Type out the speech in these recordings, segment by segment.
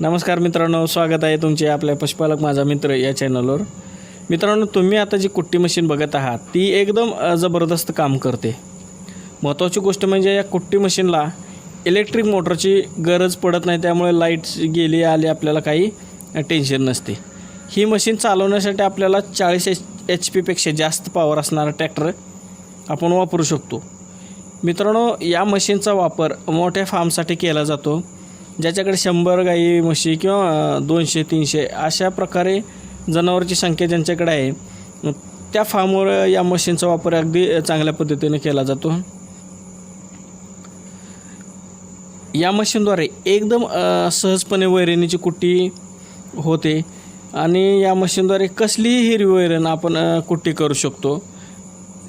नमस्कार मित्रांनो स्वागत आहे तुमचे आपल्या पशुपालक माझा मित्र या चॅनलवर मित्रांनो तुम्ही आता जी कुट्टी मशीन बघत आहात ती एकदम जबरदस्त काम करते. महत्त्वाची गोष्ट म्हणजे या कुट्टी मशीनला इलेक्ट्रिक मोटरची गरज पडत नाही त्यामुळे लाइट गेली आली आपल्याला काही टेन्शन नसते. ही मशीन चालवण्यासाठी आपल्याला चाळीस एच एच पीपेक्षा जास्त पॉवर असणारा ट्रॅक्टर आपण वापरू शकतो. मित्रांनो या मशीनचा वापर मोठ्या फार्मसाठी केला जातो. ज्याच्याकडे शंभर गाई म्हशी किंवा दोनशे तीनशे अशा प्रकारे जनावरची संख्या ज्यांच्याकडे आहे त्या फार्मवर या मशीनचा वापर अगदी चांगल्या पद्धतीने केला जातो. या मशीनद्वारे एकदम सहजपणे वैरणीची कुट्टी होते आणि या मशीनद्वारे कसलीही हिरवी वैरण आपण कुट्टी करू शकतो.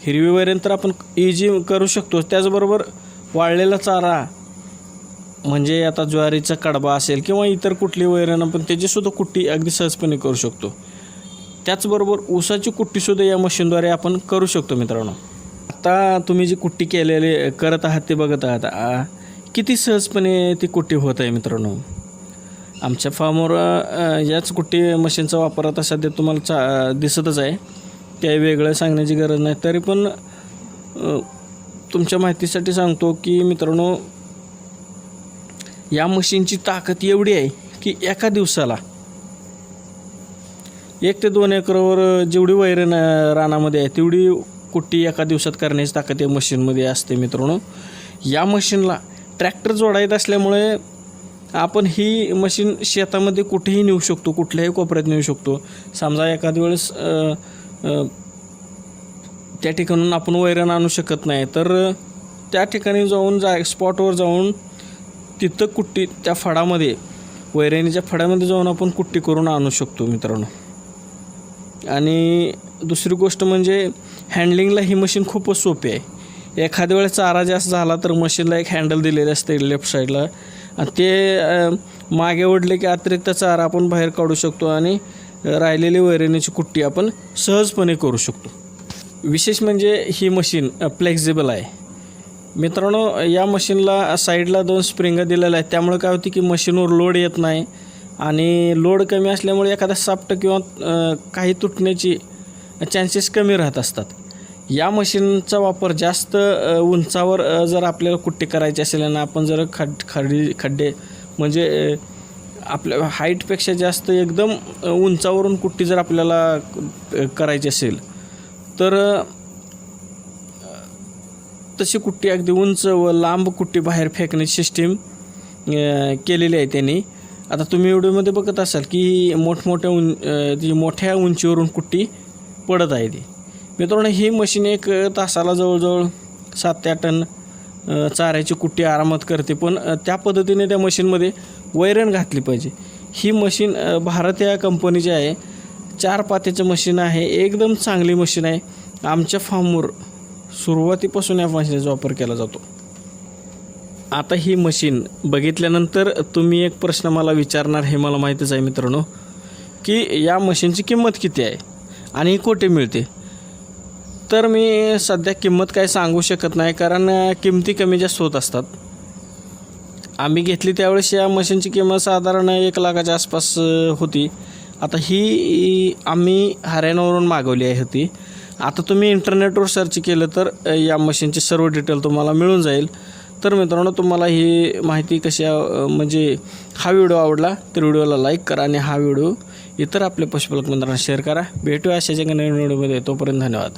हिरवी वैरण तर आपण इजी करू शकतो त्याचबरोबर वाळलेला चारा म्हणजे आता ज्वारीचा कडबा असेल किंवा इतर कुठली वैरण आपण त्याचीसुद्धा कुट्टी अगदी सहजपणे करू शकतो. त्याचबरोबर ऊसाची कुट्टीसुद्धा या मशीनद्वारे आपण करू शकतो मित्रांनो. आता तुम्ही जी कुट्टी केलेली करत आहात ते बघत आहात. किती सहजपणे ती कुट्टी होत आहे मित्रांनो? आमच्या फार्मवर याच कुट्टी मशीनचा वापर आता सध्या तुम्हाला चा दिसतच आहे. काही वेगळं सांगण्याची गरज नाही. तरी पण तुमच्या माहितीसाठी सांगतो की मित्रांनो या मशीनची ताकद एवढी आहे की एका दिवसाला एक ते दोन एकरवर जेवढी वैरण रानामध्ये आहे तेवढी कुट्टी एका दिवसात करण्याची ताकद या मशीनमध्ये असते मित्रांनो. या मशीनला ट्रॅक्टर जोडायचं असल्यामुळे आपण ही मशीन शेतामध्ये कुठेही नेऊ शकतो कुठल्याही कोपऱ्यात नेऊ शकतो. समजा एखाद्या वेळेस त्या ठिकाणून आपण वैरण आणू शकत नाही तर त्या ठिकाणी जाऊन जा स्पॉटवर जाऊन तिथं कुट्टी त्या फडामध्ये वैरणीच्या फडामध्ये जाऊन आपण कुट्टी करून आणू शकतो मित्रांनो. आणि दुसरी गोष्ट म्हणजे हँडलिंगला ही मशीन खूपच सोपी आहे. एखाद्या वेळेस चारा जास्त झाला तर मशीनला एक हँडल दिलेलं असते लेफ्ट साईडला आणि ते मागे ओढले की अतिरिक्त चारा आपण बाहेर काढू शकतो आणि राहिलेली वैरणीची कुट्टी आपण सहजपणे करू शकतो. विशेष म्हणजे ही मशीन फ्लेक्झिबल आहे. मित्रांनो या मशीनला साईडला दोन स्प्रिंग दिलेल्या आहेत. त्यामुळे काय होते की मशीनवर लोड येत नाही आणि लोड कमी असल्यामुळे एखादा सापट किंवा काही तुटण्याची चान्सेस कमी राहत असतात. या मशीनचा वापर जास्त उंचावर जर आपल्याला कुट्टी करायची असेल आणि आपण जर खड खडी खड्डे म्हणजे आपल्या हाईटपेक्षा जास्त एकदम उंचावरून कुट्टी जर आपल्याला करायची असेल तर तशी कुट्टी अगदी उंच व लांब कुट्टी बाहेर फेकण्याची सिस्टीम केलेली आहे त्यांनी. आता तुम्ही व्हिडिओमध्ये बघत असाल की मोठमोठ्या उं जी ती मोठ्या उंचीवरून कुट्टी पडत आहे ती. मित्रांनो ही मशीन एक तासाला जवळजवळ सात ते आठ टन चाऱ्याची कुट्टी आरामात करते. पण त्या पद्धतीने त्या मशीनमध्ये वैरण घातली पाहिजे. ही मशीन भारत या कंपनीची आहे. चार पात्याचं मशीन आहे. एकदम चांगली मशीन आहे. आमच्या फार्मवर सुरुवातीपासून या मशीनचा वापर केला जातो. आता ही मशीन बघितल्यानंतर तुम्ही एक प्रश्न मला विचारणार हे मला माहीतच आहे मित्रांनो की या मशीनची किंमत किती आहे आणि ही कोठे मिळते? तर मी सध्या किंमत काय सांगू शकत नाही कारण किमती कमी जास्त होत असतात. आम्ही घेतली त्यावेळेस या मशीनची किंमत साधारण एक लाखाच्या आसपास होती. आता ही आम्ही हरियाणावरून मागवली आहे होती आता तुम्ही इंटरनेटवर सर्च केलं तर या मशीनचे सर्व डिटेल तुम्हाला मिळून जाईल. तर मित्रांनो तुम्हाला ही माहिती कशी म्हणजे हा व्हिडिओ आवडला तर व्हिडिओला लाईक करा आणि हा व्हिडिओ इतर आपल्या पशुपालक मित्रांना शेअर करा. भेटूया अशाच्या नवीन व्हिडिओमध्ये तोपर्यंत धन्यवाद.